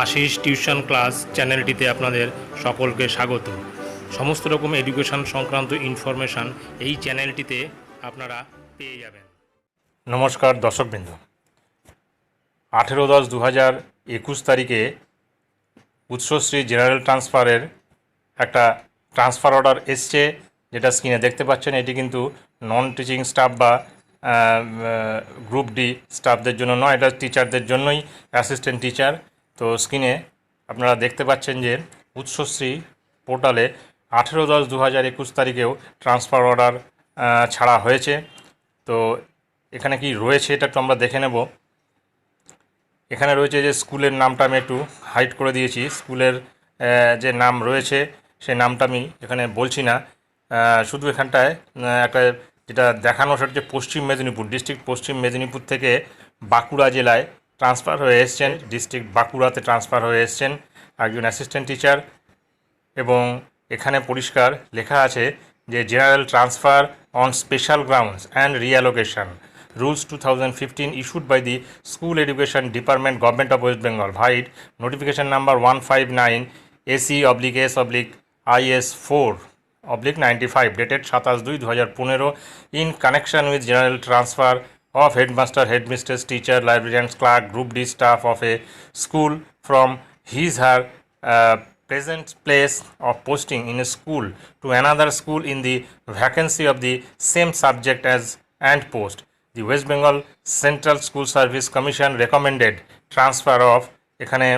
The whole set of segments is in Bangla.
আশিস টিউশন ক্লাস চ্যানেলটিতে আপনাদের সকলকে স্বাগত। সমস্ত রকম এডুকেশন সংক্রান্ত ইনফরমেশান এই চ্যানেলটিতে আপনারা পেয়ে যাবেন। নমস্কার দর্শকবৃন্দ। আঠেরো দশ দু হাজার একুশ তারিখে উৎসশ্রী জেনারেল ট্রান্সফারের একটা ট্রান্সফার অর্ডার এসছে, যেটা স্ক্রিনে দেখতে পাচ্ছেন। এটি কিন্তু নন টিচিং স্টাফ বা গ্রুপ ডি স্টাফদের জন্য নয়, এটা টিচারদের জন্যই অ্যাসিস্ট্যান্ট টিচার তো স্ক্রিনে আপনারা দেখতে পাচ্ছেন যে উৎসশ্রী পোর্টালে আঠেরো দশ দু হাজার একুশ তারিখেও ট্রান্সফার অর্ডার ছাড়া হয়েছে। তো এখানে কি রয়েছে এটা একটু আমরা দেখে নেব। এখানে রয়েছে যে স্কুলের নামটা আমি একটু হাইড করে দিয়েছি। স্কুলের যে নাম রয়েছে সেই নামটা আমি এখানে বলছি না। শুধু এখানটায় একটা যেটা দেখানো সেটা হচ্ছে পশ্চিম মেদিনীপুর ডিস্ট্রিক্ট পশ্চিম মেদিনীপুর থেকে বাঁকুড়া জেলায় ট্রান্সফার হয়ে এসছেন ডিস্ট্রিক্ট বাঁকুড়াতে ট্রান্সফার হয়ে এসছেন, একজন অ্যাসিস্ট্যান্ট টিচার এবং এখানে পরিষ্কার লেখা আছে যে general transfer on special grounds and reallocation rules two thousand fifteen issued by the school education department government of West Bengal vide notification number one five nine AC oblique S oblique IS four oblique ninety five dated সাতাশ দুই দু of headmaster, headmistress, teacher, librarians, clerk, group D staff of a school from his her uh, present place of posting in a school to another school in the vacancy of the same subject as and post. The West Bengal Central School Service Commission recommended transfer of এখানে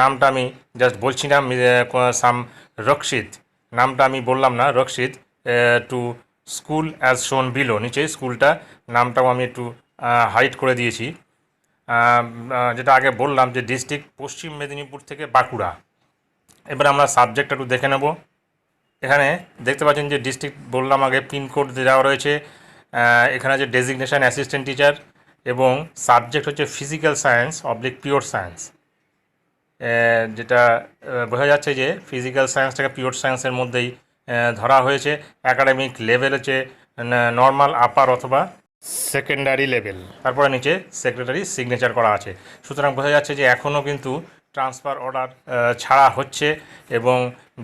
নামটা আমি জাস্ট বলছি না সাম রক্ষিত নামটা আমি বললাম না রক্ষিত to school as shown below নিচে স্কুলটা, নামটাও আমি একটু হাইট করে দিয়েছি। যেটা আগে বললাম যে ডিস্ট্রিক্ট পশ্চিম মেদিনীপুর থেকে বাঁকুড়া। এবার আমরা সাবজেক্ট একটু দেখে নেব। এখানে দেখতে পাচ্ছেন যে ডিস্ট্রিক্ট বললাম আগে পিনকোড দেওয়া রয়েছে। এখানে যে ডেজিগনেশান অ্যাসিস্ট্যান্ট টিচার এবং সাবজেক্ট হচ্ছে physical science oblique pure science যেটা বোঝা যাচ্ছে যে ফিজিক্যাল সায়েন্সটাকে পিওর সায়েন্সের মধ্যেই ধরা হয়েছে একাডেমিক লেভেল হচ্ছে নর্মাল আপার অথবা সেকেন্ডারি লেভেল তারপরে নিচে সেক্রেটারি সিগনেচার করা আছে। সুতরাং বোঝা যাচ্ছে যে এখনও কিন্তু ট্রান্সফার অর্ডার ছাড়া হচ্ছে এবং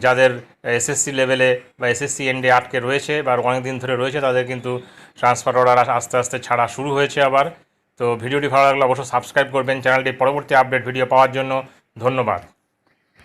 যাদের এসএসসি লেভেলে বা এসএসসি এন্ডে আটকে রয়েছে বা অনেক দিন ধরে রয়েছে, তাদের কিন্তু ট্রান্সফার অর্ডার আস্তে আস্তে ছাড়া শুরু হয়েছে আবার। তো ভিডিওটি ভালো লাগলে অবশ্যই সাবস্ক্রাইব করবেন। চ্যানেলটি পরবর্তী আপডেট ভিডিও পাওয়ার জন্য ধন্যবাদ।